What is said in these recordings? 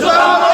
জুতা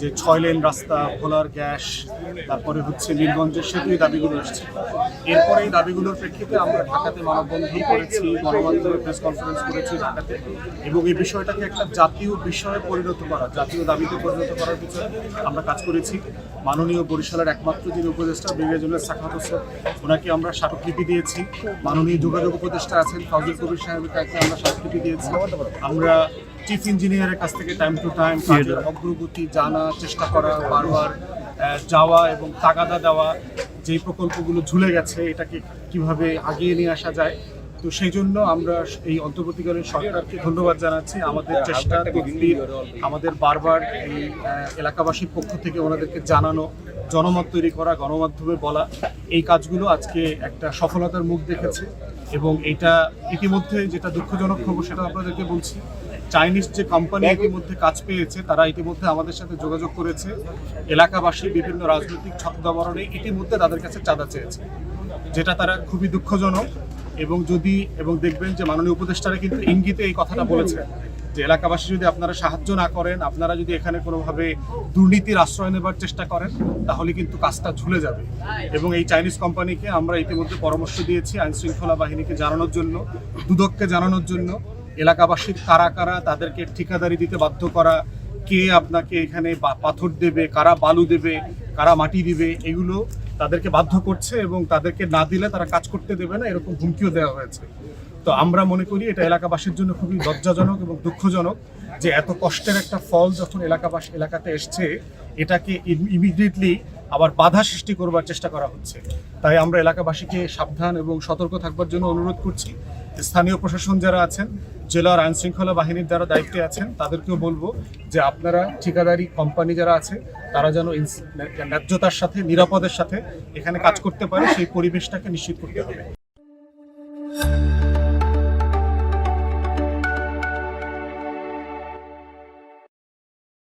যে ছয় লেন রাস্তা ভোলার গ্যাস তারপরে হচ্ছে নীলগঞ্জের সেতুই দাবিগুলো এসছে। এরপরে এই দাবিগুলোর প্রেক্ষিতে আমরা ঢাকাতে মানববন্ধন করেছি, গণমাধ্যমে প্রেস কনফারেন্স করেছি ঢাকাতে এবং এই বিষয়টাকে একটা জাতীয় বিষয়ে পরিণত করা, জাতীয় দাবিতে পরিণত করার পিছনে আমরা কাজ করেছি। মাননীয় বরিশালের একমাত্র যিনি উপদেষ্টা ব্রিগেডিয়ার সাখাত হোসেন, ওনাকে আমরা স্মারকলিপি দিয়েছি। মাননীয় যোগাযোগ উপদেষ্টা আছেন ফজল কবির সাহেবের আমরা স্মারকলিপি দিয়েছি। আমরা চিফ ইঞ্জিনিয়ারের কাছ থেকে টাইম টু টাইম অগ্রগতি জানা চেষ্টা করা, বারবার যাওয়া এবং তাগাদা দেওয়া যেই প্রকল্পগুলো ঝুলে গেছে এটাকে কীভাবে আগিয়ে নিয়ে আসা যায়? তো সেই জন্য আমরা এই অন্তর্বর্তীকালীন সরকারকে ধন্যবাদ জানাচ্ছি। আমাদের চেষ্টা তদবির আমাদের বারবার এই এলাকাবাসীর পক্ষ থেকে ওনাদেরকে জানানো জনমত তৈরি করা গণমাধ্যমে বলা এই কাজগুলো আজকে একটা সফলতার মুখ দেখেছে এবং এটা ইতিমধ্যে যেটা দুঃখজনক খবর সেটা আপনাদেরকে বলছি চাইনিজ যে কোম্পানি ইতিমধ্যে কাজ পেয়েছে তারা ইতিমধ্যে আমাদের সাথে যোগাযোগ করেছে। এলাকাবাসী বিভিন্ন রাজনৈতিক ছত্রবরণে ইতিমধ্যে তাদের কাছে চাঁদা চেয়েছে যেটা তারা খুবই দুঃখজনক। এবং যদি এবং দেখবেন যে মাননীয় উপদেষ্টারা কিন্তু ইঙ্গিতে এই কথাটা বলেছে যে এলাকাবাসী যদি আপনারা সাহায্য না করেন আপনারা যদি এখানে কোনোভাবে দুর্নীতির আশ্রয় নেবার চেষ্টা করেন তাহলে কিন্তু কাজটা ঝুলে যাবে। এবং এই চাইনিজ কোম্পানিকে আমরা ইতিমধ্যে পরামর্শ দিয়েছি আইন শৃঙ্খলা বাহিনীকে জানানোর জন্য দুদককে জানানোর জন্য। এলাকাবাসীর কারা কারা তাদেরকে ঠিকাদারি দিতে বাধ্য করা, কে আপনাকে এখানে পাথর দেবে, কারা বালু দেবে, কারা মাটি দিবে, এগুলো তাদেরকে বাধ্য করছে এবং তাদেরকে না দিলে তারা কাজ করতে দেবে না, এরকম হুমকিও দেওয়া হয়েছে। তো আমরা মনে করি এটা এলাকাবাসীর জন্য খুবই লজ্জাজনক এবং দুঃখজনক যে এত কষ্টের একটা ফল যখন এলাকাবাসী, এলাকাতে এসছে, এটাকে ইমিডিয়েটলি আবার বাধা সৃষ্টি করবার চেষ্টা করা হচ্ছে। তাই আমরা এলাকাবাসীকে সাবধান এবং সতর্ক থাকবার জন্য অনুরোধ করছি। স্থানীয় প্রশাসন যারা আছেন, জেলার আইন শৃঙ্খলা বাহিনীর যারা দায়িত্বে আছেন, তাদেরকেও বলব যে আপনারা ঠিকাদারি কোম্পানি যারা আছে, তারা যেন ন্যায্যতার সাথে, নিরাপদের সাথে এখানে কাজ করতে পারে, সেই পরিবেশটাকে নিশ্চিত করতে হবে।